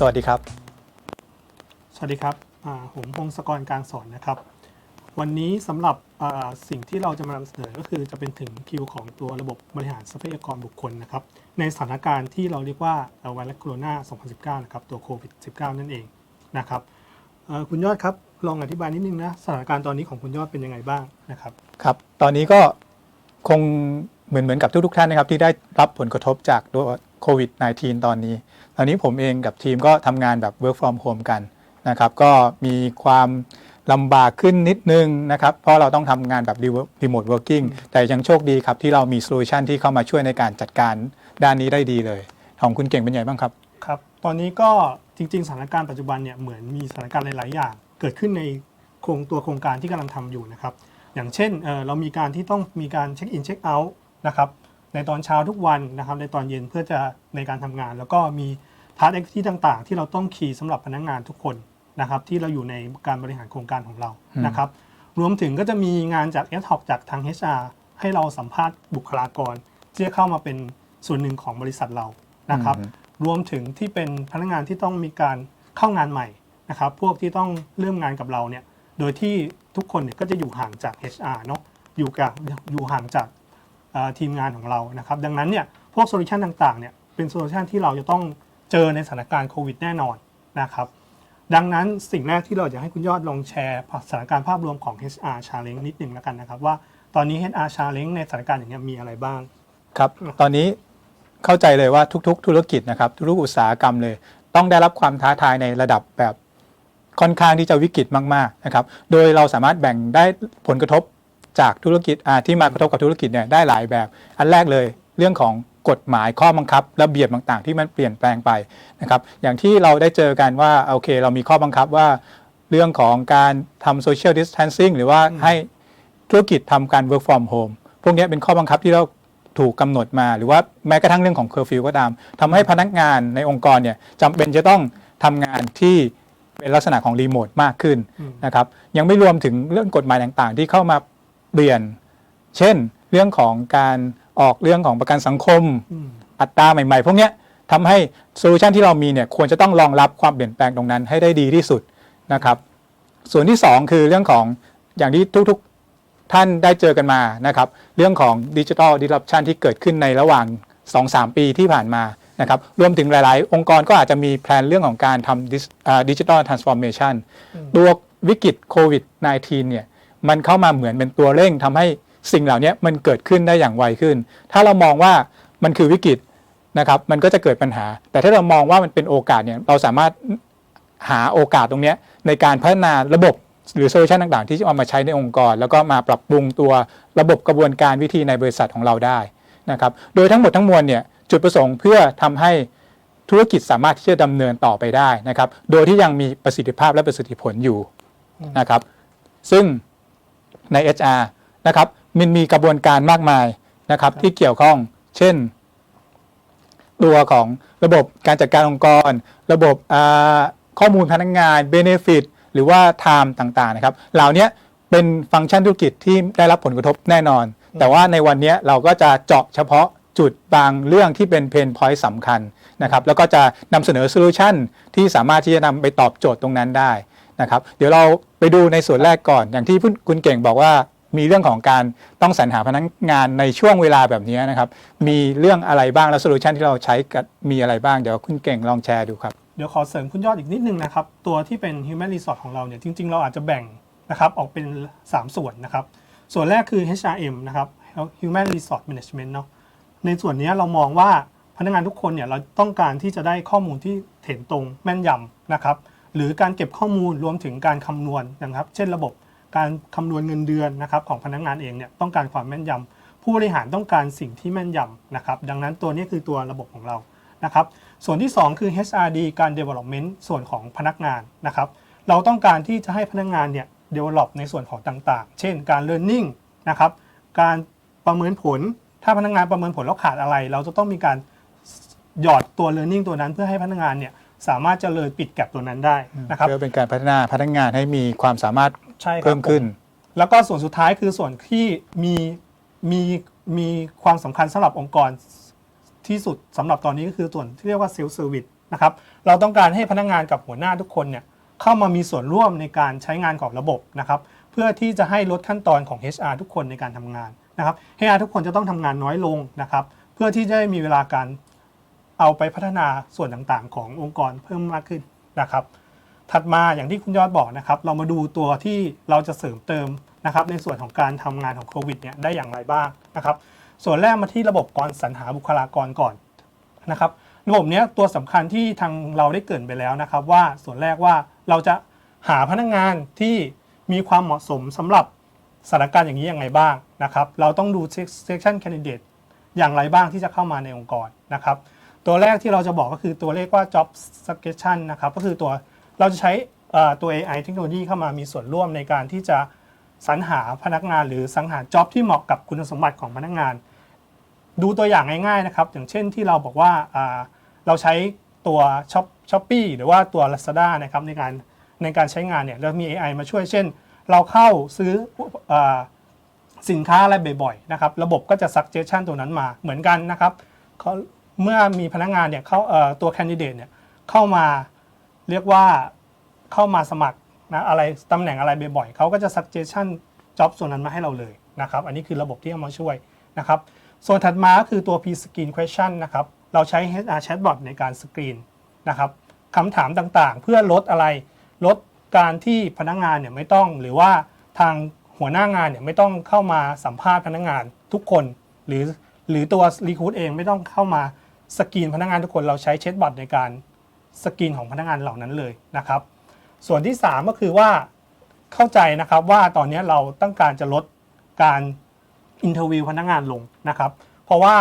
สวัสดีครับ สวัสดีครับอ่าผมพงศกรการสอนนะครับ วันนี้สำหรับอ่าสิ่งที่เราจะมานำเสนอก็คือจะเป็นถึงคิวของตัวระบบบริหารทรัพยากรบุคคลนะครับ ในสถานการณ์ที่เราเรียกว่าเอ่อไวรัสโคโรนา 2019 นะครับ ตัวโควิด -19 นั่นเองนะครับเอ่อคุณยอดครับ ลองอธิบายนิดนึงนะสถานการณ์ตอนนี้ของคุณยอดเป็นยังไงบ้างนะครับครับ ตอนนี้ก็คงเหมือนเหมือนกับทุกๆท่านนะครับที่ได้รับผลกระทบจากตัวโควิด -19 ตอนนี้ต อนนี้ผมเองกับทีมก็ทำงานแบบ work from home กันนะครับ ก็มีความลำบากขึ้นนิดนึงนะครับ เพราะเราต้องทำงานแบบ remote working แต่ยังโชคดีครับที่เรามีโซลูชันที่เข้ามาช่วยในการจัดการด้านนี้ได้ดีเลย ของคุณเก่งเป็นไงบ้างครับ ครับ ตอนนี้ก็จริง ๆ สถานการณ์ปัจจุบันเนี่ยเหมือนมีสถานการณ์หลาย ๆ อย่าง เกิดขึ้นในโครงตัวโครงการที่กำลังทำอยู่นะครับ อย่างเช่นเอ่อเรามีการที่ต้องมีการเช็คอินเช็คเอาท์นะครับ ในตอนเช้าทุกวันนะครับ ในตอนเย็นเพื่อจะในการทำงาน แล้วก็มีพาร์ทแอคที่ต่างๆ ที่เราต้องคีย์สำหรับพนักงานทุกคนนะครับ ที่เราอยู่ในการบริหารโครงการของเราอืมนะครับ รวมถึงก็จะมีงานจาก f t o p จากทาง HR ให้เราสัมภาษณ์บุคลากรที่จะเข้ามาเป็นส่วนหนึ่งของบริษัทเรานะครับอืมรวมถึงที่เป็นพนักงานที่ต้องมีการเข้างานใหม่นะครับ พวกที่ต้องเริ่มงานกับเราเนี่ยโดยที่ทุกคนเนี่ยก็จะอยู่ห่างจาก HR เนาะอยู่กับอยู่ห่างจากเอ่อ ทีมงานของเรานะครับ ดังนั้นเนี่ยพวกโซลูชันต่างๆเนี่ยเป็นโซลูชันที่เราจะต้องเจอในสถานการณ์โควิดแน่นอนนะครับดังนั้นสิ่งแรกที่เราจะให้คุณยอดลองแชร์สถานการณ์ภาพรวมของ HR Challenge นิดหนึ่งแล้วกันนะครับ ว่าตอนนี้ HR Challenge ในสถานการณ์อย่างนี้ยมีอะไรบ้าง ครับ ตอนนี้เข้าใจเลยว่าทุก ๆ ธุรกิจนะครับทุกอุตสาหกรรมเลย ต้องได้รับความท้าทายในระดับแบบค่อนข้างที่จะวิกฤตมากๆนะครับ โดยเราสามารถแบ่งได้ผลกระทบ จากธุรกิจอ่าที่มากระทบกับธุรกิจเนี่ยได้หลายแบบ อันแรกเลยเรื่องของกฎหมายข้อบังคับ ระเบียบต่างๆ ที่มันเปลี่ยนแปลงไปนะครับอย่างที่เราได้เจอกันว่าโอเค เรามีข้อบังคับว่าเรื่องของการทำ social distancing หรือว่าให้ธุรกิจทำการ work from home พวกเนี้ยเป็นข้อบังคับที่เราถูกกำหนดมา หรือว่าแม้กระทั่งเรื่องของเคอร์ฟิวก็ตามทำให้พนักงานในองค์กรเนี่ยจำเป็นจะต้องทำงานที่เป็นลักษณะของรีโมทมากขึ้นอืมนะครับยังไม่รวมถึงเรื่องกฎหมายต่างๆ ที่เข้ามา เปลี่ยน เช่น เรื่องของการออกเรื่องของประกันสังคมอืมอัตราใหม่ๆ พวกเนี้ยทำให้โซลูชันที่เรามีเนี่ยควรจะต้องรองรับความเปลี่ยนแปลงตรงนั้นให้ได้ดีที่สุดนะครับ ส่วนที่ 2 คือเรื่องของอย่างที่ทุกๆท่านได้เจอกันมานะครับ เรื่องของดิจิทัลดิส r อ p ชันที่เกิดขึ้นในระหว่าง 2-3 ปีที่ผ่านมานะครับรวมถึงหลาย ๆ องค์กรก็อาจจะมีแพลนเรื่องของการทำดิจิทัลทรานส์ฟอร์เมชันตัววิกฤตโควิด -19 เนี่ย มันเข้ามาเหมือนเป็นตัวเร่งทำให้สิ่งเหล่านี้มันเกิดขึ้นได้อย่างไวขึ้น ถ้าเรามองว่ามันคือวิกฤตนะครับ มันก็จะเกิดปัญหา แต่ถ้าเรามองว่ามันเป็นโอกาสเนี่ย เราสามารถหาโอกาสตรงนี้ในการพัฒนาระบบหรือโซลูชันต่างๆ ที่จะเอามาใช้ในองค์กร แล้วก็มาปรับปรุงตัวระบบกระบวนการวิธีในบริษัทของเราได้นะครับ โดยทั้งหมดทั้งมวลเนี่ยจุดประสงค์เพื่อทำให้ธุรกิจสามารถที่จะดำเนินต่อไปได้นะครับ โดยที่ยังมีประสิทธิภาพและประสิทธิผลอยู่นะครับ ซึ่ง ใน HR นะครับมันมีกระบวนการมากมายนะครับที่เกี่ยวข้องเช่น ตัวของระบบการจัดการองค์กร ระบบอ่าข้อมูลพนักงาน Benefit หรือว่า Time ต่างๆนะครับเหล่านี้เป็นฟังก์ชันธุรกิจที่ได้รับผลกระทบแน่นอน แต่ว่าในวันนี้เราก็จะเจาะเฉพาะจุดบางเรื่องที่เป็นเพนพอยต์สำคัญนะครับแล้วก็จะนำเสนอโซลูชันที่สามารถที่จะนำไปตอบโจทย์ตรงนั้นได้ นะครับเดี๋ยวเราไปดูในส่วนแรกก่อน อย่างที่คุณเก่งบอกว่ามีเรื่องของการต้องสรรหาพนักงานในช่วงเวลาแบบนี้นะครับ มีเรื่องอะไรบ้างแล้วโซลูชันที่เราใช้กับมีอะไรบ้าง เดี๋ยวคุณเก่งลองแชร์ดูครับ เดี๋ยวขอเสริมคุณยอดอีกนิดนึงนะครับ ตัวที่เป็น Human Resource ของเราเนี่ย จริง ๆ เราอาจจะแบ่งนะครับออกเป็น 3 ส่วนนะครับ ส่วนแรกคือ HRM นะครับ Human Resource Management เนาะในส่วนนี้เรามองว่าพนักงานทุกคนเนี่ยเราต้องการที่จะได้ข้อมูลที่เห็นตรงแม่นยำนะครับ หรือการเก็บข้อมูลรวมถึงการคำนวณนะครับ เช่นระบบการคำนวณเงินเดือนนะครับของพนักงานเองเนี่ยต้องการความแม่นยำผู้บริหารต้องการสิ่งที่แม่นยำนะครับ ดังนั้นตัวนี้คือตัวระบบของเรานะครับ ส่วนที่ 2 คือ HRD การ development ส่วนของพนักงานนะครับ เราต้องการที่จะให้พนักงานเนี่ย develop ในส่วนของต่างๆ เช่นการ learning นะครับ การประเมินผล ถ้าพนักงานประเมินผลแล้วขาดอะไร เราจะต้องมีการหยอดตัว learning ตัวนั้นเพื่อให้พนักงานเนี่ย สามารถจะเลยปิดแก็บตัวนั้นได้นะครับเพื่อเป็นการพัฒนาพนักงานให้มีความสามารถใช่ครับเพิ่มขึ้นผแล้วก็ส่วนสุดท้ายคือส่วนที่มีมีมีความสำคัญสำหรับองค์กรที่สุดสำหรับตอนนี้ก็คือส่วนที่เรียกว่าเซลล์เซอร์วิสนะครับเราต้องการให้พนักงานกับหัวหน้าทุกคนเนี่ยเข้ามามีส่วนร่วมในการใช้งานของระบบนะครับเพื่อที่จะให้ลดขั้นตอนของ HR ทุกคนในการทำงานนะครับ HR ทุกคนจะต้องทำงานน้อยลงนะครับ เพื่อที่จะได้มีเวลาการ เอาไปพัฒนาส่วนต่างๆ ขององค์กรเพิ่มมากขึ้นนะครับ ถัดมาอย่างที่คุณยอดบอกนะครับ เรามาดูตัวที่เราจะเสริมเติมนะครับ ในส่วนของการทำงานของโควิดเนี่ยได้อย่างไรบ้างนะครับ ส่วนแรกมาที่ระบบการสรรหาบุคลากรก่อนนะครับระบบเนี้ยตัวสำคัญที่ทางเราได้เกินไปแล้วนะครับ ว่าส่วนแรกว่าเราจะหาพนักงานที่มีความเหมาะสมสำหรับสถานการณ์อย่างนี้ยังไงบ้างนะครับ เราต้องดู section candidate อย่างไรบ้างที่จะเข้ามาในองค์กรนะครับ ตัวแรกที่เราจะบอกก็คือตัวเลขว่า job suggestion นะครับ ก็คือตัวเราจะใช้ตัว AI เทคโนโลยีเข้ามามีส่วนร่วมในการที่จะสรรหาพนักงาน หรือสรรหา job ที่เหมาะกับคุณสมบัติของพนักงาน ดูตัวอย่างง่ายๆนะครับ อย่างเช่นที่เราบอกว่าเราใช้ตัวช้อปช้อปปีหรือว่าตัว Lazada นะครับในการในการใช้งานเนี่ยเรามี AI มาช่วยเช่น เราเข้าซื้ออสินค้าอะไรบ่อยๆนะครับระบบก็จะ suggestion ตัวนั้นมาเหมือนกันนะครับ เมื่อมีพนักงานเนี่ยเขาเอ่อตัว candidate เนี่ยเข้ามาเรียกว่าเข้ามาสมัครนะอะไรตำแหน่งอะไรบ่อยๆเขาก็จะ suggestion job ส่วนนั้นมาให้เราเลยนะครับ อันนี้คือระบบที่เอามาช่วยนะครับ ส่วนถัดมาก็คือตัว P-Screen Question นะครับ เราใช้ HR Chatbot ในการสกรีนนะครับคำถามต่างๆ เพื่อลดอะไร ลดการที่พนักงานเนี่ยไม่ต้อง หรือว่าทางหัวหน้างานเนี่ยไม่ต้องเข้ามาสัมภาษณ์พนักงานทุกคน หรือหรือตัว Recruit เองไม่ต้องเข้ามา สกรีนพนักงานทุกคนเราใช้ Chatbot ในการสกรีนของพนักงานเหล่านั้นเลยนะครับ ส่วนที่ 3 ก็คือว่าเข้าใจนะครับว่าตอนนี้เราต้องการจะลดการอินเทอร์วิวพนักงานลงนะครับ เพราะว่า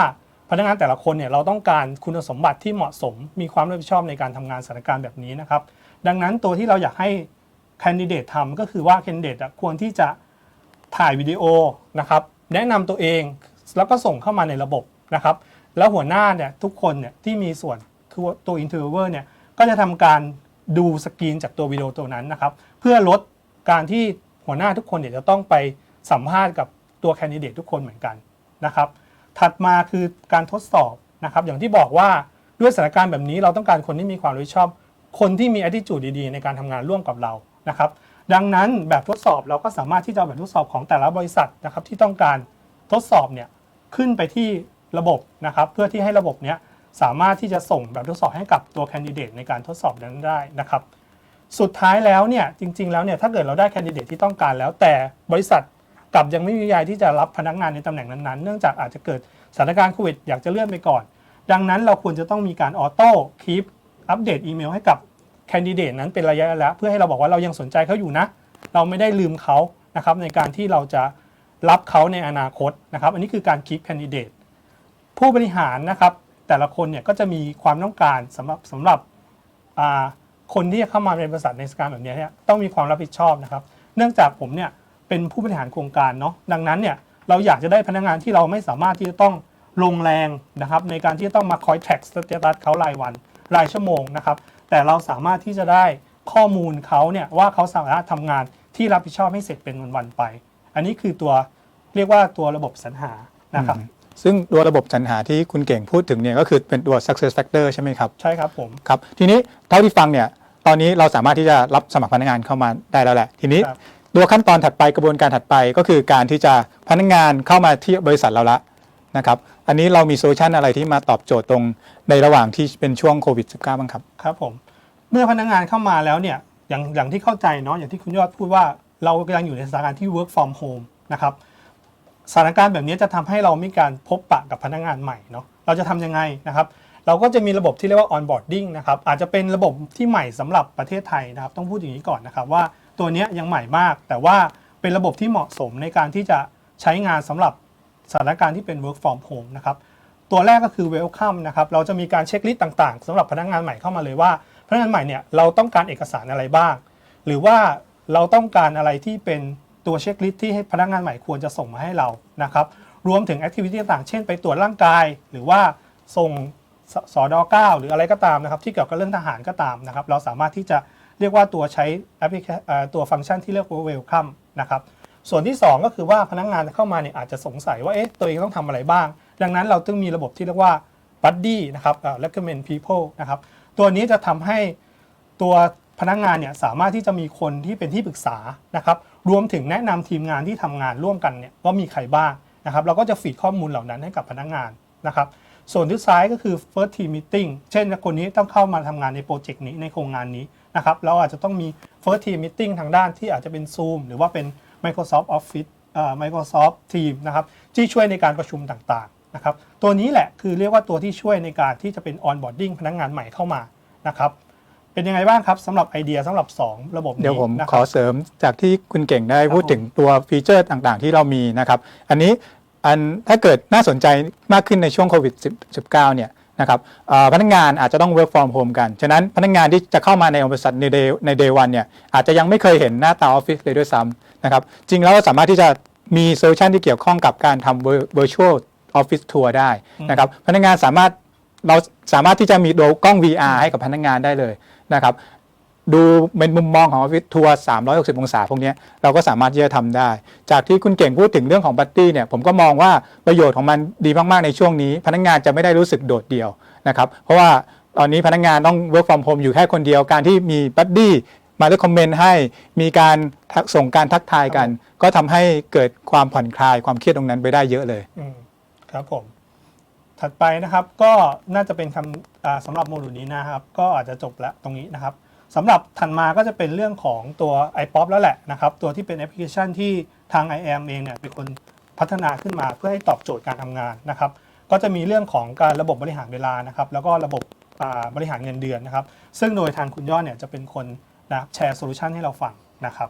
พนักงานแต่ละคนเนี่ยเราต้องการคุณสมบัติที่เหมาะสม มีความรับผิดชอบในการทำงานสถานการณ์แบบนี้นะครับ ดังนั้นตัวที่เราอยากให้แคนดิเดตทำก็คือว่าแคนดิเดตควรที่จะถ่ายวิดีโอนะครับ แนะนำตัวเองแล้วก็ส่งเข้ามาในระบบนะครับ แล้วหัวหน้าเนี่ยทุกคนเนี่ยที่มีส่วนคือตัวอินเทอร์เวอร์เนี่ยก็จะทำการดูสกรีนจากตัววิดีโอตัวนั้นนะครับ เพื่อลดการที่หัวหน้าทุกคนเนี่ยจะต้องไปสัมภาษณ์กับตัวแคนดิเดตทุกคนเหมือนกันนะครับ ถัดมาคือการทดสอบนะครับ อย่างที่บอกว่าด้วยสถานการณ์แบบนี้เราต้องการคนที่มีความรับผิดชอบ คนที่มี attitude ดีๆ ในการทำงานร่วมกับเรานะครับ ดังนั้นแบบทดสอบเราก็สามารถที่จะแบบทดสอบของแต่ละบริษัทนะครับที่ต้องการทดสอบเนี่ยขึ้นไปที่ ระบบนะครับเพื่อที่ให้ระบบเนี้ยสามารถที่จะส่งแบบทดสอบให้กับตัวแคนดิเดตในการทดสอบนั้นได้นะครับสุดท้ายแล้วเนี่ยจริง ๆ แล้วเนี่ยถ้าเกิดเราได้แคนดิเดตที่ต้องการแล้ว แต่บริษัทกลับยังไม่มีวิยายที่จะรับพนักงานในตำแหน่งนั้นๆ เนื่องจากอาจจะเกิดสถานการณ์โควิดอยากจะเลื่อนไปก่อน ดังนั้นเราควรจะต้องมีการออโต้คีปอัปเดตอีเมลให้กับแคนดิเดตนั้นเป็นระยะระยะเพื่อให้เราบอกว่าเรายังสนใจเขาอยู่นะ เราไม่ได้ลืมเขานะครับในการที่เราจะรับเขาในอนาคตนะครับ อันนี้คือการคีปแคนดิเดต ผู้บริหารนะครับ แต่ละคนเนี่ยก็จะมีความต้องการสำหรับสำหรับคนที่จะเข้ามาในบริษัทในสการแบบนี้เนี่ยต้องมีความรับผิดชอบนะครับ เนื่องจากผมเนี่ยเป็นผู้บริหารโครงการเนาะดังนั้นเนี่ยเราอยากจะได้พนักงานที่เราไม่สามารถที่จะต้องลงแรงนะครับ ในการที่จะต้องมาคอยแท็กสเตตัสเขารายวันรายชั่วโมงนะครับ แต่เราสามารถที่จะได้ข้อมูลเขาเนี่ยว่าเขาสามารถทำงานที่รับผิดชอบให้เสร็จเป็นวันๆไป อันนี้คือตัวเรียกว่าตัวระบบสรรหานะครับ ซึ่งตัวระบบสรรหาที่คุณเก่งพูดถึงเนี่ยก็คือเป็นตัว success factor ใช่ไหมครับ ใช่ครับผม ครับ ทีนี้เท่าที่ฟังเนี่ยตอนนี้เราสามารถที่จะรับสมัครพนักงานเข้ามาได้แล้วแหละ ทีนี้ครับ ตัวขั้นตอนถัดไปกระบวนการถัดไปก็คือการที่จะพนักงานเข้ามาที่บริษัทเราละนะครับอันนี้เรามีโซลูชันอะไรที่มาตอบโจทย์ตรงในระหว่างที่เป็นช่วงโควิด -19 บ้างครับ ครับผม เมื่อพนักงานเข้ามาแล้วเนี่ยอย่างอย่างที่เข้าใจเนาะอย่างที่คุณยอดพูดว่าเรากำลังอยู่ในสถานการณ์ที่ work from home นะครับ สถานการณ์แบบนี้จะทำให้เรามีการพบปะกับพนักงานใหม่เนาะเราจะทำยังไงนะครับเราก็จะมีระบบที่เรียกว่า onboarding นะครับอาจจะเป็นระบบที่ใหม่สำหรับประเทศไทยนะครับต้องพูดอย่างนี้ก่อนนะครับว่าตัวนี้ยยังใหม่มาก แต่ว่าเป็นระบบที่เหมาะสมในการที่จะใช้งานสำหรับสถานการณ์ที่เป็น work from home นะครับตัวแรกก็คือ welcome นะครับเราจะมีการเช็คลิสต์ต่างๆสำหรับพนักงานใหม่เข้ามาเลยว่าพนักงานใหม่เนี่ยเราต้องการเอกสารอะไรบ้าง หรือว่าเราต้องการอะไรที่เป็น ตัวเช็คลิสต์ที่ให้พนักงานใหม่ควรจะส่งมาให้เรานะครับรวมถึงแอคทิวิตี้ต่างๆ เช่นไปตรวจร่างกาย หรือว่าส่งสสอด9หรืออะไรก็ตามนะครับ ที่เกี่ยวกับเรื่องทหารก็ตามนะครับ เราสามารถที่จะเรียกว่าตัวใช้แอปพลิเคตัวฟังก์ชันที่เรียกว่า welcome นะครับส่วนที่ 2 ก็คือว่าพนักงานเข้ามาเนี่ยอาจจะสงสัยว่าเอ๊ะตัวเองต้องทำอะไรบ้าง ดังนั้นเราต้องมีระบบที่เรียกว่า buddy นะครับเอ่อ recommend people นะครับตัวนี้จะทำให้ตัวพนักงานเนี่ยสามารถที่จะมีคนที่เป็นที่ปรึกษานะครับ รวมถึงแนะนำทีมงานที่ทำงานร่วมกันเนี่ยว่ามีใครบ้างนะครับเราก็จะฟีดข้อมูลเหล่านั้นให้กับพนักงานนะครับส่วนที่ซ้ายก็คือ first team meeting เช่นคนนี้ต้องเข้ามาทำงานในโปรเจกต์นี้ในโครงงานนี้นะครับเราอาจจะต้องมี first team meeting ทางด้านที่อาจจะเป็น Zoom หรือว่าเป็น Microsoft Office เอ่อ Microsoft Team นะครับที่ช่วยในการประชุมต่างๆนะครับตัวนี้แหละคือเรียกว่าตัวที่ช่วยในการที่จะเป็น onboarding พนักงานใหม่เข้ามานะครับ เป็นยังไงบ้างครับสำหรับไอเดียสำหรับ 2 ระบบนี้เดี๋ยวผมนะคขรัอบเสริมจากที่คุณเก่งได้ครับพูดถึงตัวฟีเจอร์ต่างๆ ที่เรามีนะครับ อันนี้อันถ้าเกิดน่าสนใจมากขึ้นในช่วงโควิด -19 เนี่ยนะครับเอ่อพนักงานอาจจะต้อง work from home กัน ฉะนั้นพนักงานที่จะเข้ามาในบริษัทใน day ใน day one เนี่ยอาจจะยังไม่เคยเห็นหน้าตาออฟฟิศเลยด้วยซ้ำนะครับ จริงแล้วเราสามารถที่จะมีโซลูชันที่เกี่ยวข้องกับการทำ virtual office tour ได้นะครับ พนักงานสามารถ เราสามารถที่จะมีตัวกล้อง VR ให้กับพนักงานได้เลยนะครับ ดูเป็นมุมมองของออฟฟิศทัวร์ 360 องศาพวกเนี้ยเราก็สามารถที่จะทำได้ จากที่คุณเก่งพูดถึงเรื่องของบัตตี้เนี่ยผมก็มองว่าประโยชน์ของมันดีมาก ๆ ในช่วงนี้ พนักงานจะไม่ได้รู้สึกโดดเดี่ยวนะครับ เพราะว่าตอนนี้พนักงานต้อง work from home อยู่แค่คนเดียวการที่มีบัตตี้มาด้วยคอมเมนต์ให้มีการทักส่งการทักทายกัน ก็ทำให้เกิดความผ่อนคลายความเครียดตรงนั้นไปได้เยอะเลยอืมครับผม ถัดไปนะครับก็น่าจะเป็นคำสำหรับโมดูลนี้นะครับ ก็อาจจะจบแล้วตรงนี้นะครับสำหรับถัดมาก็จะเป็นเรื่องของตัว iPop แล้วแหละนะครับ ตัวที่เป็นแอปพลิเคชันที่ทาง IAM เองเนี่ยเป็นคนพัฒนาขึ้นมาเพื่อให้ตอบโจทย์การทำงานนะครับ ก็จะมีเรื่องของการระบบบริหารเวลานะครับ แล้วก็ระบบบริหารเงินเดือนนะครับ ซึ่งโดยทางคุณยอดเนี่ยจะเป็นคนนะแชร์โซลูชันให้เราฟังนะครับ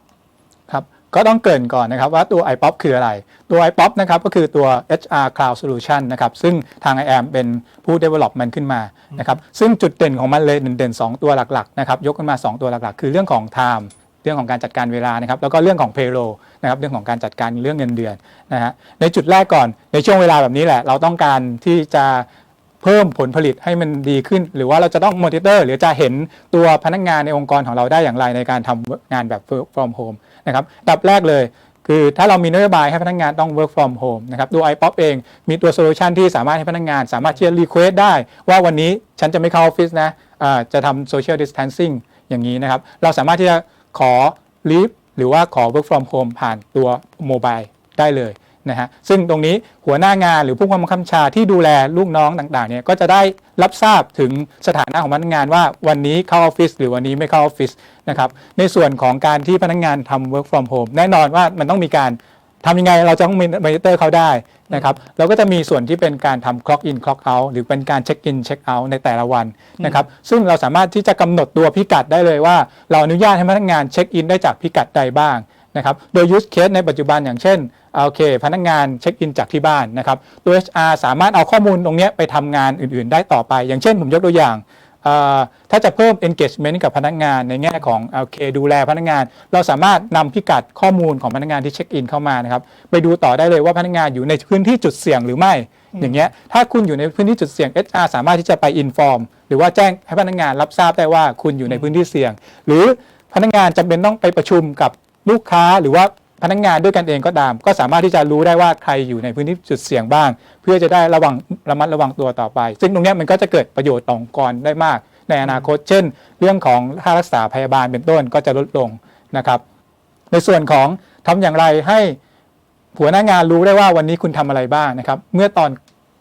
ครับ ก็ต้องเกริ่นก่อนนะครับว่าตัว iPop คืออะไร ตัว iPop นะครับก็คือตัว HR Cloud Solution นะครับซึ่งทาง IAM เป็นผู้ develop มันขึ้นมานะครับซึ่งจุดเด่นของมันเลยเด่นๆ2ตัวหลักๆนะครับยกขึ้นมา 2 ตัวหลักๆ คือเรื่องของ time เรื่องของการจัดการเวลานะครับแล้วก็เรื่องของ payroll นะครับเรื่องของการจัดการเรื่องเงินเดือนนะฮะในจุดแรกก่อนในช่วงเวลาแบบนี้แหละ เราต้องการที่จะ เพิ่มผลผลิตให้มันดีขึ้น หรือว่าเราจะต้องมอนิเตอร์หรือจะเห็นตัวพนักงานในองค์กรของเราได้อย่างไรในการทำงานแบบ work from home นะครับอันดับแรกเลยคือถ้าเรามีนโยบายให้พนักงานต้อง work from home นะครับตัว iPop เองมีตัวโซลูชันที่สามารถให้พนักงาน สามารถที่จะ request ได้ ว่าวันนี้ฉันจะไม่เข้าออฟฟิศนะอ่าจะทำ social distancing อย่างนี้นะครับ เราสามารถที่จะขอ leave หรือว่าขอ work from home ผ่านตัวโมบายได้เลย นะฮะซึ่งตรงนี้หัวหน้างานหรือผู้กำกับบัญชาที่ดูแลลูกน้องต่างๆเนี่ยก็จะได้รับทราบถึงสถานะของพนักงานว่าวันนี้เข้าออฟฟิศหรือวันนี้ไม่เข้าออฟฟิศนะครับในส่วนของการที่พนักงานทำ work from home แน่นอนว่ามันต้องมีการทำยังไงเราจะต้องมอนิเตอร์เขาได้นะครับเราก็จะมีส่วนที่เป็นการทำ clock in clock out หรือเป็นการ check in check out ในแต่ละวันนะครับซึ่งเราสามารถที่จะกำหนดตัวพิกัดได้เลยว่า เราอนุญาตให้พนักงานเช็คอินได้จากพิกัดใดบ้าง นะครับโดย use case ในปัจจุบันอย่างเช่นโอเค พนักงานเช็คอินจากที่บ้านนะครับตัว HR สามารถเอาข้อมูลตรงนี้ไปทำงานอื่น ๆ ได้ต่อไป อย่างเช่น ผมยกตัวอย่างถ้าจะเพิ่ม engagement กับพนักงานในแง่ของโอเคดูแลพนักงาน เราสามารถนำพิกัดข้อมูลของพนักงานที่เช็คอินเข้ามานะครับไปดูต่อได้เลยว่าพนักงานอยู่ในพื้นที่จุดเสี่ยงหรือไม่ อย่างเงี้ยถ้าคุณอยู่ในพื้นที่จุดเสี่ยง HR สามารถที่จะไป inform หรือว่าแจ้งให้พนักงานรับทราบได้ว่าคุณอยู่ในพื้นที่เสี่ยง หรือพนักงานจำเป็นต้องไปประชุมกับ ลูกค้าหรือว่าพนักงานด้วยกันเองก็ตาม ก็สามารถที่จะรู้ได้ว่าใครอยู่ในพื้นที่จุดเสี่ยงบ้าง เพื่อจะได้ระวังระมัดระวังตัวต่อไป ซึ่งตรงนี้มันก็จะเกิดประโยชน์ต่อองค์กรได้มาก ในอนาคต เช่น เรื่องของค่ารักษาพยาบาลเป็นต้นก็จะลดลงนะครับ ในส่วนของทำอย่างไรให้หัวหน้างานรู้ได้ว่าวันนี้คุณทำอะไรบ้างนะครับ เมื่อตอน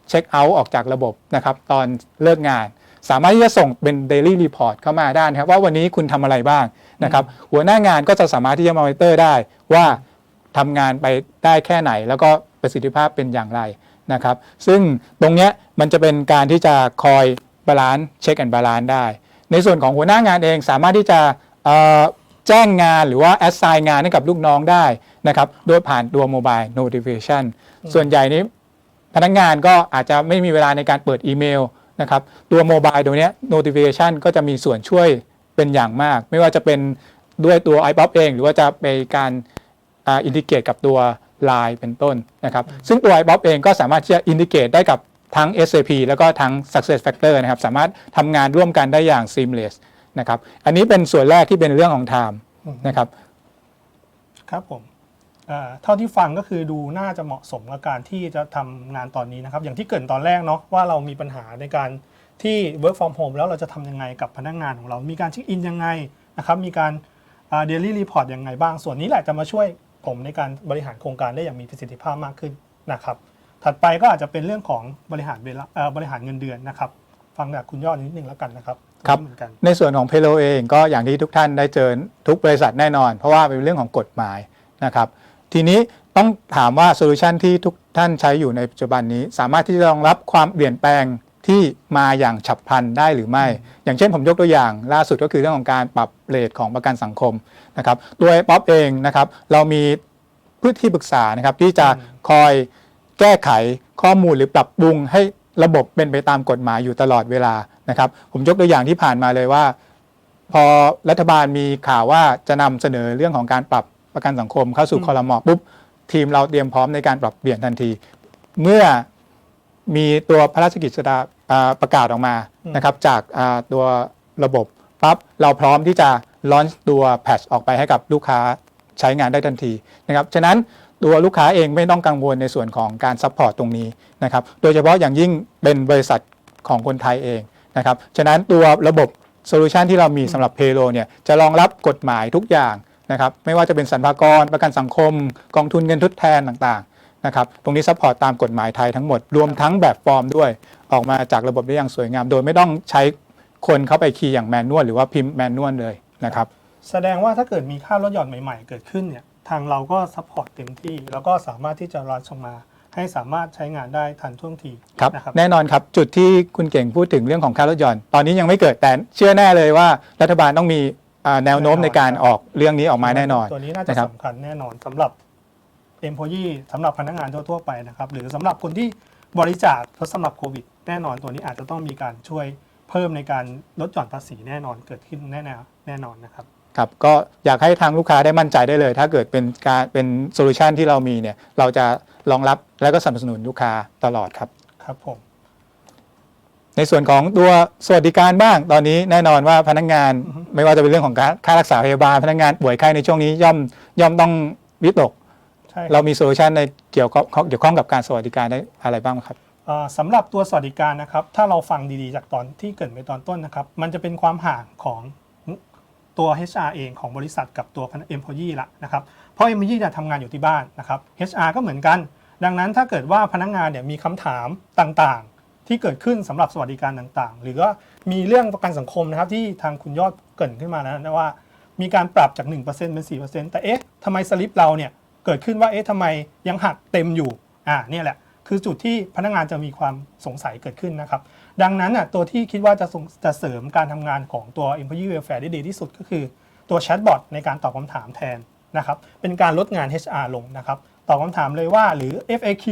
เช็คเอาท์ออกจากระบบนะครับ ตอนเลิกงาน สามารถที่จะส่งเป็น daily report เข้ามาได้นะครับว่าวันนี้คุณทำอะไรบ้างนะครับหัวหน้างานก็จะสามารถที่จะมอนิเตอร์ได้ว่าทำงานไปได้แค่ไหน แล้วก็ประสิทธิภาพเป็นอย่างไรนะครับซึ่งตรงเนี้ยมันจะเป็นการที่จะคอยบาลานซ์เช็คแอนด์บาลานซ์ได้ ในส่วนของหัวหน้างานเองสามารถที่จะเอ่อแจ้งงานหรือว่า assign งานให้กับลูกน้องได้นะครับโดยผ่านตัว mobile notification ส่วนใหญ่นี้พนักงานก็อาจจะไม่มีเวลาในการเปิดอีเมล นะครับตัวโมบายตัวนี้ notification ก็จะมีส่วนช่วยเป็นอย่างมาก ไม่ว่าจะเป็นด้วยตัว iPop เอง หรือว่าจะไปการอินทิเกตกับตัว Line เป็นต้นนะครับซึ่งตัว iPop เองก็สามารถที่จะอินทิเกตได้กับทั้ง SAP แล้วก็ทั้ง Success Factor นะครับสามารถทำงานร่วมกันได้อย่าง seamless นะครับอันนี้เป็นส่วนแรกที่เป็นเรื่องของ time นะครับครับผม เอ่อเท่าที่ฟังก็คือดูน่าจะเหมาะสมกับการที่จะทำงานตอนนี้นะครับ อย่างที่เกรินตอนแรกเนาะว่าเรามีปัญหาในการที่ work from home แล้วเราจะทำยังไงกับพนักงานของเรา มีการเช็คอินยังไงนะครับ มีการเดลี่รีพอร์ตยังไงบ้าง ส่วนนี้แหละจะมาช่วยผมในการบริหารโครงการได้อย่างมีประสิทธิภาพมากขึ้นนะครับ ถัดไปก็อาจจะเป็นเรื่องของบริหารเวลาเอ่อบริหารเงินเดือนนะครับ ฟังจากคุณยอดนิดนึงแล้วกันนะครับครับเหมือนกันในส่วนของเพโลเองก็อย่างที่ทุกท่านได้เจอทุกบริษัทแน่นอน เพราะว่าเป็นเรื่องของกฎหมายนะครับ ทีนี้ต้องถามว่าโซลูชันที่ทุกท่านใช้อยู่ในปัจจุบันนี้ สามารถที่จะรองรับความเปลี่ยนแปลงที่มาอย่างฉับพลันได้หรือไม่ อย่างเช่นผมยกตัวอย่าง ล่าสุดก็คือเรื่องของการปรับเรทของประกันสังคมนะครับตัวป๊อปเองนะครับเรามีผู้นที่ปรึกษานะครับที่จะคอยแก้ไขข้อมูลหรือปรับปรุงให้ระบบเป็นไปตามกฎหมายอยู่ตลอดเวลานะครับ ผมยกตัวอย่างที่ผ่านมาเลยว่า พอรัฐบาลมีข่าวว่าจะนำเสนอเรื่องของการปรับ ประกันสังคมเข้าสู่อืมคอรมอปุ๊บทีมเราเตรียมพร้อมในการปรับเปลี่ยนทันที เมื่อมีตัวพระราชกิจสดาอ่าประกาศออกมานะครับจากอ่าตัวระบบปั๊บเราพร้อมที่จะลอนตัวแพทชออกไปให้กับลูกค้าใช้งานได้ทันทีนะครับฉะนั้นตัวลูกค้าเองไม่ต้องกังวลในส่วนของการซัพพอร์ตตรงนี้นะครับโดยเฉพาะอย่างยิ่งเป็นบริษัทของคนไทยเองนะครับฉะนั้นตัวระบบโซลูชันที่เรามีสำหรับ Payroll เนี่ยจะรองรับกฎหมายทุกอย่าง นะครับไม่ว่าจะเป็นสรรพากรประกันสังคม กองทุนเงินทดแทนต่างๆนะครับตรงนี้ซัพพอร์ตตามกฎหมายไทยทั้งหมดรวมทั้งแบบฟอร์มด้วยออกมาจากระบบได้อย่างสวยงาม โดยไม่ต้องใช้คนเข้าไปคีย์อย่างแมนนวลหรือว่าพิมพ์แมนนวลเลยนะครับแสดงว่าถ้าเกิดมีค่าลดหย่อนใหม่ๆ เกิดขึ้นเนี่ยทางเราก็ซัพพอร์ตเต็มที่แล้วก็สามารถที่จะรันออกมาให้สามารถใช้งานได้ทันท่วงทีครับนะครับแน่นอนครับ จุดที่คุณเก่งพูดถึงเรื่องของค่ารถยนต์ตอนนี้ยังไม่เกิดแต่เชื่อแน่เลยว่ารัฐบาลต้องมีอ่า แนวโน้มแน่นอนในการออกเรื่องนี้ออกมาแน่นอนตัวนี้น่าจะนะครับสำคัญแน่นอนสำหรับ employee สำหรับพนักงานทั่วๆไปนะครับ หรือสำหรับคนที่บริจาคทดสำหรับโควิด แน่นอนตัวนี้อาจจะต้องมีการช่วยเพิ่มในการลดหย่อนภาษีแน่นอนเกิดขึ้นแน่ๆแน่นอนนะครับครับก็อยากให้ทางลูกค้าได้มั่นใจได้เลย ถ้าเกิดเป็นการเป็นโซลูชันที่เรามีเนี่ยเราจะรองรับและก็สนับสนุนลูกค้าตลอดครับครับผม ในส่วนของตัวสวัสดิการบ้างตอนนี้แน่นอนว่าพนักงานอือฮึไม่ว่าจะเป็นเรื่องของการค่ารักษาพยาบาลพนักงานป่วยไข้ในช่วงนี้ย่อมย่อมต้องวิตก ใช่เรามีโซลูชันในเกี่ยวข้องเกี่ยวข้องกับการสวัสดิการได้อะไรบ้างครับอ่าสำหรับตัวสวัสดิการนะครับ ถ้าเราฟังดีๆ จากตอนที่เกริดไปตอนต้นนะครับ มันจะเป็นความห่างของตัว HR เองของบริษัทกับตัวพนัก employee ละนะครับ เพราะ employee จะทำงานอยู่ที่บ้านนะครับ HR ก็เหมือนกัน ดังนั้นถ้าเกิดว่าพนักงานเนี่ยมีคำถามต่างๆ ที่เกิดขึ้นสำหรับสวัสดิการต่างๆ หรือว่ามีเรื่องประกันสังคมนะครับที่ทางคุณยอดเกรินขึ้นมานะว่า มีการปรับจาก 1%เป็น4%แต่เอ๊ะทำไมสลิปเราเนี่ยเกิดขึ้นว่าเอ๊ะทำไมยังหักเต็มอยู่อ่าเนี่ยแหละคือจุดที่พนักงานจะมีความสงสัยเกิดขึ้นนะครับ ดังนั้นน่ะตัวที่คิดว่าจะส่งจะเสริมการทำงานของตัว Employee Welfare ได้ดีที่สุดก็คือตัวแชทบอทในการตอบคำถามแทนนะครับเป็นการลดงาน HR ลงนะครับตอบคำถามเลยว่าหรือ FAQ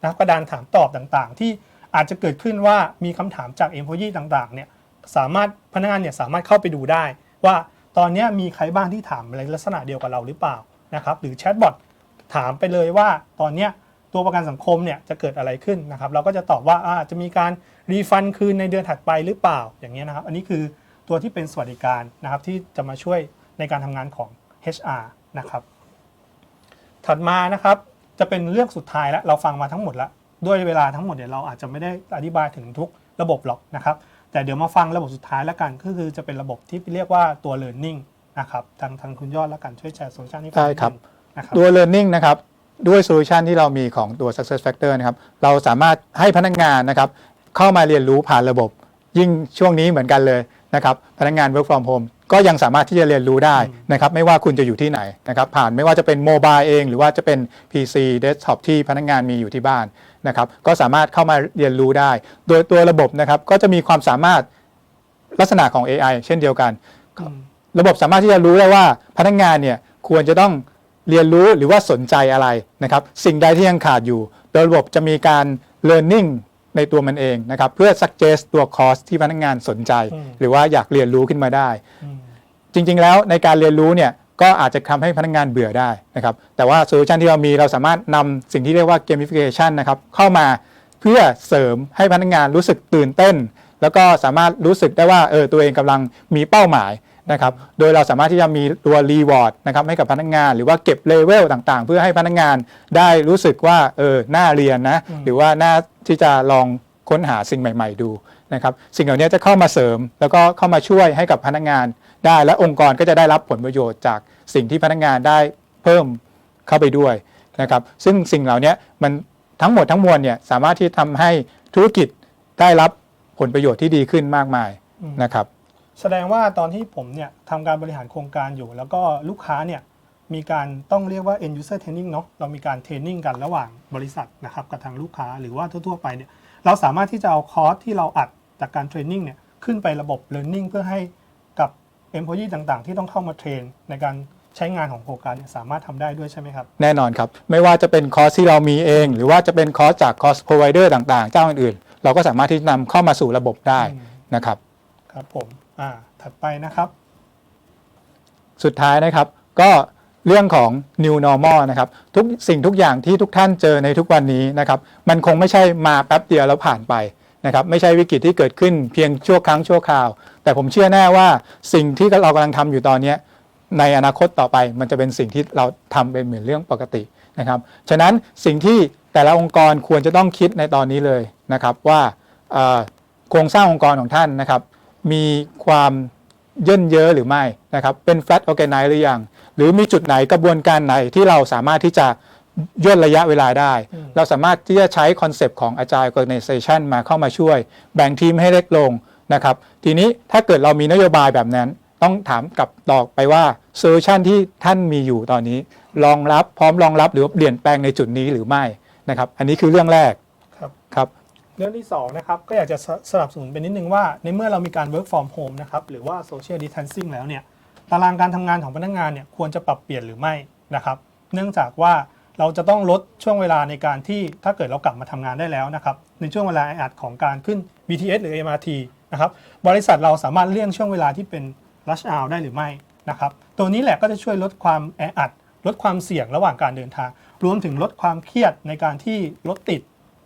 นะครับกระดานถามตอบต่างๆ ที่ อาจจะเกิดขึ้นว่ามีคำถามจาก Employee ต่างๆเนี่ยสามารถพนักงานเนี่ยสามารถเข้าไปดูได้ ว่าตอนนี้มีใครบ้างที่ถามอะไรลักษณะเดียวกับเราหรือเปล่านะครับหรือแชทบอทถามไปเลยว่าตอนนี้ตัวประกันสังคมเนี่ยจะเกิดอะไรขึ้นนะครับ เราก็จะตอบว่าอาจะมีการรีฟันคืนในเดือนถัดไปหรือเปล่าอย่างเงี้นะครับ อันนี้คือตัวที่เป็นสวัสดิการนะครับที่จะมาช่วยในการทำงานของ HR นะครับ ถัดมานะครับจะเป็นเรื่องสุดท้ายแล้วเราฟังมาทั้งหมดแล้ว ด้วยเวลาทั้งหมดเนี่ยเราอาจจะไม่ได้อธิบายถึงทุกระบบหรอกนะครับ แต่เดี๋ยวมาฟังระบบสุดท้ายแล้วกันก็คือจะเป็นระบบที่เรียกว่าตัว learning นะครับทางทางคุณยอดแล้วกันช่วยแชร์โซลูชันให้ฟังได้ครับนิดนึงนะครับตัว learning นะครับด้วยโซลูชันที่เรามีของตัว success factor นะครับเราสามารถให้พนักงานนะครับเข้ามาเรียนรู้ผ่านระบบ ยิ่งช่วงนี้เหมือนกันเลยนะครับพนักงาน work from home ก็ยังสามารถที่จะเรียนรู้ได้นะครับไม่ว่าคุณจะอยู่ที่ไหนนะครับผ่านไม่ว่าจะเป็นโมบายเอง หรือว่าจะเป็น PC desktop ที่พนักงานมีอยู่ที่บ้าน นะครับก็สามารถเข้ามาเรียนรู้ได้ โดยตัวระบบนะครับก็จะมีความสามารถลักษณะของ AI เช่นเดียวกันอืมระบบสามารถที่จะรู้ได้ว่าพนักงานเนี่ยควรจะต้องเรียนรู้หรือว่าสนใจอะไรนะครับสิ่งใดที่ยังขาดอยู่ โดยระบบจะมีการ learning ในตัวมันเองนะครับเพื่อ suggest ตัวคอร์สที่พนักงานสนใจอืมหรือว่าอยากเรียนรู้ขึ้นมาได้อืมจริงๆแล้วในการเรียนรู้เนี่ย ก็อาจจะทำให้พนักงานเบื่อได้นะครับ แต่ว่าโซลูชันที่เรามีเราสามารถนำสิ่งที่เรียกว่า gamification นะครับเข้ามาเพื่อเสริมให้พนักงานรู้สึกตื่นเต้น แล้วก็สามารถรู้สึกได้ว่าเออตัวเองกำลังมีเป้าหมายนะครับ โดยเราสามารถที่จะมีตัว reward นะครับให้กับพนักงาน หรือว่าเก็บเลเวลต่างๆ เพื่อให้พนักงานได้รู้สึกว่าเออน่าเรียนนะหรือว่าน่าที่จะลองค้นหาสิ่งใหม่ ๆ ดูนะครับสิ่งเหล่านี้จะเข้ามาเสริม แล้วก็เข้ามาช่วยให้กับพนักงาน ได้และองค์กรก็จะได้รับผลประโยชน์จากสิ่งที่พนักงานได้เพิ่มเข้าไปด้วยนะครับซึ่งสิ่งเหล่านี้มันทั้งหมดทั้งมวลเนี่ยสามารถที่ทำให้ธุรกิจได้รับผลประโยชน์ที่ดีขึ้นมากมายอืมนะครับแสดงว่าตอนที่ผมเนี่ยทำการบริหารโครงการอยู่ แล้วก็ลูกค้าเนี่ยมีการต้องเรียกว่า end user training เนาะเรามีการเทรนนิ่งกันระหว่างบริษัทนะครับกับทางลูกค้าหรือว่าทั่วๆไปเนี่ยเราสามารถที่จะเอาคอร์สที่เราอัดจากการเทรนนิ่งเนี่ยขึ้นไประบบ learning เพื่อให้กับ employee ต่างๆ ที่ต้องเข้ามาเทรนในการใช้งานของโครงการเนี่ยสามารถทำได้ด้วยใช่ไหมครับ แน่นอนครับ ไม่ว่าจะเป็นคอร์สที่เรามีเอง หรือว่าจะเป็นคอร์สจากคอร์สพรอไวเดอร์ต่างๆ เจ้าอื่นๆ เราก็สามารถที่จะนำเข้ามาสู่ระบบได้อืมนะครับ ครับผมอ่าถัดไปนะครับ สุดท้ายนะครับ ก็เรื่องของ new normal นะครับ ทุกสิ่งทุกอย่างที่ทุกท่านเจอในทุกวันนี้นะครับ มันคงไม่ใช่มาแป๊บเดียวแล้วผ่านไป นะครับไม่ใช่วิกฤตที่เกิดขึ้นเพียงชั่วครั้งชั่วคราว แต่ผมเชื่อแน่ว่าสิ่งที่เรากำลังทำอยู่ตอนนี้ในอนาคตต่อไปมันจะเป็นสิ่งที่เราทำเป็นเหมือนเรื่องปกตินะครับฉะนั้นสิ่งที่แต่ละองค์กรควรจะต้องคิดในตอนนี้เลยนะครับว่าโครงสร้างองค์กรของท่านนะครับ มีความเย่นเยอะหรือไม่นะครับเป็น flat organize หรือยัง หรือมีจุดไหนกระบวนการไหนที่เราสามารถที่จะ ย่นระยะเวลาได้อืมเราสามารถที่จะใช้คอนเซปต์ของ Agile Organization มาเข้ามาช่วย แบ่งทีมให้เล็กลงนะครับ ทีนี้ถ้าเกิดเรามีนโยบายแบบนั้น ต้องถามกลับตอบไปว่าโซลูชันที่ท่านมีอยู่ตอนนี้รองรับพร้อมรองรับหรือว่าเปลี่ยนแปลงในจุดนี้หรือไม่นะครับ อันนี้คือเรื่องแรกครับครับเรื่องที่2นะครับก็อยากจะสสนับสนุนเป็นนิดนึงว่า ในเมื่อเรามีการ work from home นะครับหรือว่า social distancing แล้วเนี่ยตารางการทำงานของพนักงานเนี่ยควรจะปรับเปลี่ยนหรือไม่นะครับ เนื่องจากว่า เราจะต้องลดช่วงเวลาในการที่ถ้าเกิดเรากลับมาทำงานได้แล้วนะครับในช่วงเวลาแออัดของการขึ้น BTS หรือ MRT นะครับบริษัทเราสามารถเลี่ยงช่วงเวลาที่เป็น rush hour ได้หรือไม่นะครับตัวนี้แหละก็จะช่วยลดความแออัด ลดความเสี่ยงระหว่างการเดินทาง รวมถึงลดความเครียดในการที่รถติด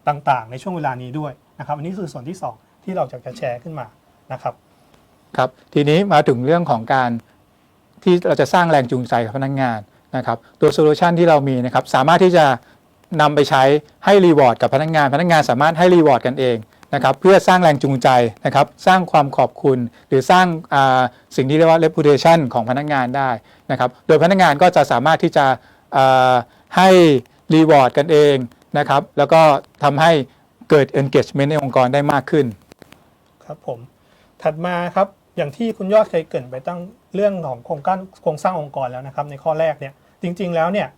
ต่างๆ ในช่วงเวลานี้ด้วยนะครับอันนี้คือส่วนที่ 2 ที่เราจะจะแชร์ขึ้นมานะครับครับทีนี้มาถึงเรื่องของการที่เราจะสร้างแรงจูงใจกับพนักงาน นะครับตัวโซลูชันที่เรามีนะครับสามารถที่จะนำไปใช้ให้รีวอร์ดกับพนักงาน พนักงานสามารถให้รีวอร์ดกันเองนะครับเพื่อสร้างแรงจูงใจนะครับสร้างความขอบคุณ หรือสร้างาสิ่งที่เรียกว่า reputation ของพนักงานได้นะครับโดยพนักงานก็จะสามารถที่จะให้รีวอร์ดกันเองนะครับแล้วก็ทำให้เกิด engagement ในองค์กรได้มากขึ้นครับผมถัดมาครับอย่างที่คุณยอดเคยเกรินไปตั้งเรื่องของโครงการโครงสร้างองค์กรแล้วนะครับ ในข้อแรกเนี่ย จริง ๆ แล้วเนี่ย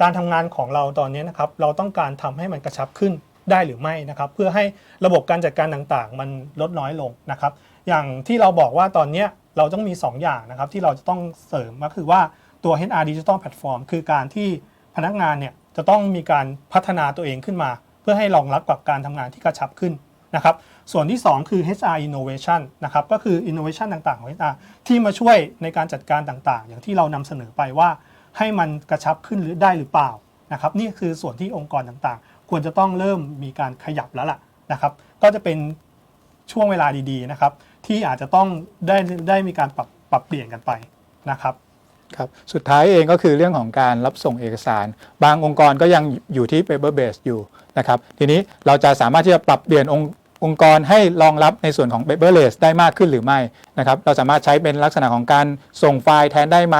การทำงานของเราตอนนี้นะครับเราต้องการทำให้มันกระชับขึ้นได้หรือไม่นะครับ เพื่อให้ระบบการจัดการต่างๆ มันลดน้อยลงนะครับ อย่างที่เราบอกว่าตอนนี้เราต้องมี 2 อย่างนะครับ ที่เราจะต้องเสริมก็คือว่าตัว HR Digital Platform คือการที่พนักงานเนี่ยจะต้องมีการพัฒนาตัวเองขึ้นมา เพื่อให้รองรับกับการทำงานที่กระชับขึ้นนะครับ ส่วนที่ 2 คือ HR Innovation นะครับก็คือ Innovation ต่างๆของ HR ที่มาช่วยในการจัดการต่างๆ อย่างที่เรานำเสนอไปว่า ให้มันกระชับขึ้นหรือได้หรือเปล่านะครับนี่คือส่วนที่องค์กรต่างๆ ควรจะต้องเริ่มมีการขยับแล้วล่ะนะครับ ก็จะเป็นช่วงเวลาดีๆนะครับ ที่อาจจะต้องได้ได้มีการปรับปรับเปลี่ยนกันไปนะครับครับสุดท้ายเองก็คือเรื่องของการรับส่งเอกสาร บางองค์กรก็ยังอยู่ที่ paper base อยู่นะครับ ทีนี้เราจะสามารถที่จะปรับเปลี่ยนองค์ องค์กรให้รองรับในส่วนของ paperless ได้มากขึ้นหรือไม่นะครับเราสามารถใช้เป็นลักษณะของการส่งไฟล์แทนได้ไหม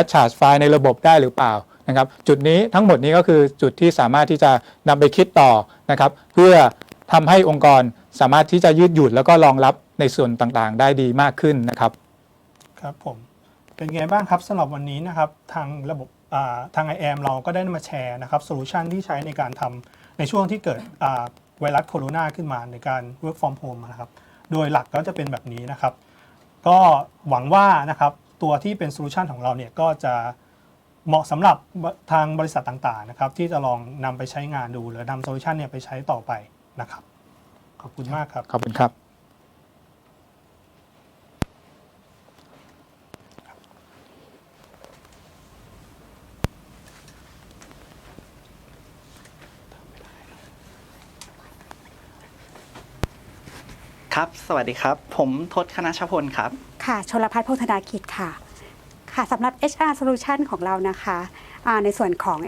attach ไฟล์ในระบบได้หรือเปล่านะครับจุดนี้ทั้งหมดนี้ก็คือจุดที่สามารถที่จะนำไปคิดต่อนะครับเพื่อทำให้องค์กรสามารถที่จะยืดหยุ่นแล้วก็รองรับในส่วนต่างๆ ได้ดีมากขึ้นนะครับครับผมเป็นไงบ้างครับสำหรับวันนี้นะครับทางระบบทาง i อ m เราก็ได้มาแชร์นะครับโซลูชันที่ใช้ในการทำในช่วงที่เกิดอ่า ไวรัสโคโรนาขึ้นมาในการ work from home นะครับ โดยหลักก็จะเป็นแบบนี้นะครับ ก็หวังว่านะครับตัวที่เป็นโซลูชันของเราเนี่ยก็จะเหมาะสำหรับทางบริษัทต่างๆนะครับที่จะลองนำไปใช้งานดูหรือนำโซลูชันเนี่ยไปใช้ต่อไปนะครับ ขอบคุณมากครับ ขอบคุณครับ ครับ สวัสดีครับ ผมทศคณชพลครับ ค่ะ ชลพัฒน์โพธนากิจค่ะ ค่ะสำหรับ HR Solution ของเรานะคะในส่วนของ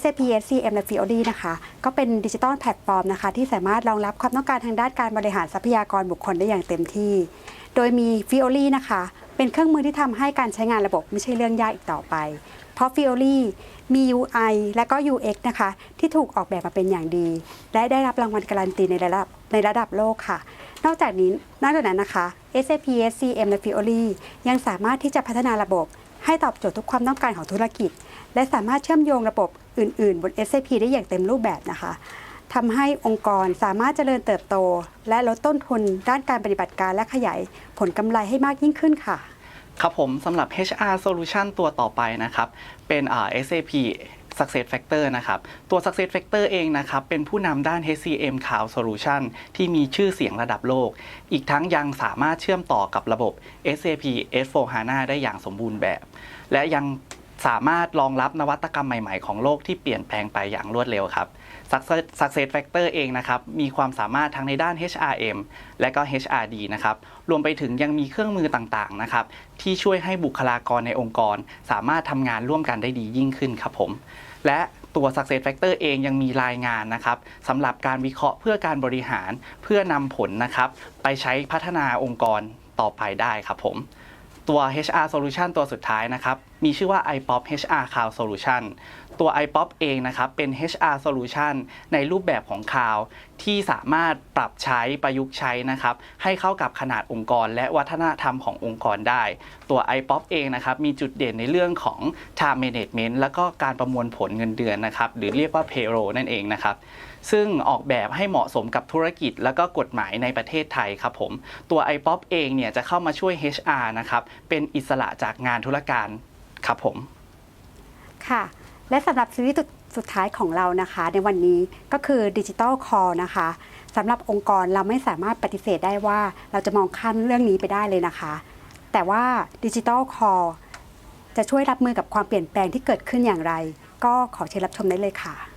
SAP SCM และ FIOD นะคะ ก็เป็นดิจิตอลแพลตฟอร์มนะคะ ที่สามารถรองรับความต้องการทางด้านการบริหารทรัพยากรบุคคลได้อย่างเต็มที่ โดยมี FIOLI นะคะ เป็นเครื่องมือที่ทำให้การใช้งานระบบไม่ใช่เรื่องยากอีกต่อไป ราะ FIOLI มี UI และก็ UX นะคะ ที่ถูกออกแบบมาเป็นอย่างดี และได้รับรางวัลการันตีในระดับในระดับโลกค่ะ นอกจากนี้นอกจากนั้นนะคะ SAP SCM และ FIOLI ยังสามารถที่จะพัฒนาระบบ ให้ตอบโจทย์ทุกความต้องการของธุรกิจ และสามารถเชื่อมโยงระบบอื่น ๆ บน SAP ได้อย่างเต็มรูปแบบนะคะทำให้องค์กรสามารถเจริญเติบโต และลดต้นทุนด้านการปฏิบัติการและขยายผลกำไรให้มากยิ่งขึ้นค่ะ ครับผมสำหรับ HR Solution ตัวต่อไปนะครับ เป็นอ่า SAP Success Factor นะครับ ตัว Success Factor เองนะครับ เป็นผู้นำด้าน HCM Cloud Solution ที่มีชื่อเสียงระดับโลก อีกทั้งยังสามารถเชื่อมต่อกับระบบ SAP S4HANA ได้อย่างสมบูรณ์แบบ และยังสามารถรองรับนวัตกรรมใหม่ ๆ ของโลกที่เปลี่ยนแปลงไปอย่างรวดเร็วครับ Success Factor เองนะครับมีความสามารถทั้งในด้าน HRM และก็ HRD นะครับรวมไปถึงยังมีเครื่องมือต่างๆนะครับที่ช่วยให้บุคลากรในองค์กร สามารถทำงานร่วมกันได้ดียิ่งขึ้นครับผม และตัว Success Factor เองยังมีรายงานนะครับสำหรับการวิเคราะห์เพื่อการบริหารเพื่อนำผลนะครับไปใช้พัฒนาองค์กรต่อไปได้ครับผม ตัว HR Solution ตัวสุดท้ายนะครับ มีชื่อว่า iPop HR Cloud Solution ตัว iPop เองนะครับ เป็น HR Solution ในรูปแบบของ Cloud ที่สามารถปรับใช้ประยุกต์ใช้นะครับ ให้เข้ากับขนาดองค์กร และวัฒนธรรมขององค์กรได้ ตัว iPop เองนะครับ มีจุดเด่นในเรื่องของ Time Management แล้วก็การประมวลผลเงินเดือนนะครับ หรือเรียกว่า Payroll นั่นเองนะครับ ซึ่งออกแบบให้เหมาะสมกับธุรกิจ และก็กฎหมายในประเทศไทยครับผม ตัว iPop เองเนี่ยจะเข้ามาช่วย HR นะครับเป็นอิสระจากงานธุรการครับผม ค่ะ และสำหรับซีรีส์สุดท้ายของเรานะคะ ในวันนี้ก็คือดิจิ t a ลคอ l นะคะสำหรับองค์กรเราไม่สามารถปฏิเสธได้ว่า เราจะมองข้ามเรื่องนี้ไปได้เลยนะคะ แต่ว่าดิจิ t a ลคอ l จะช่วยรับมือกับความเปลี่ยนแปลงที่เกิดขึ้นอย่างไร ก็ขอเชิญรับชมได้เลยค่ะ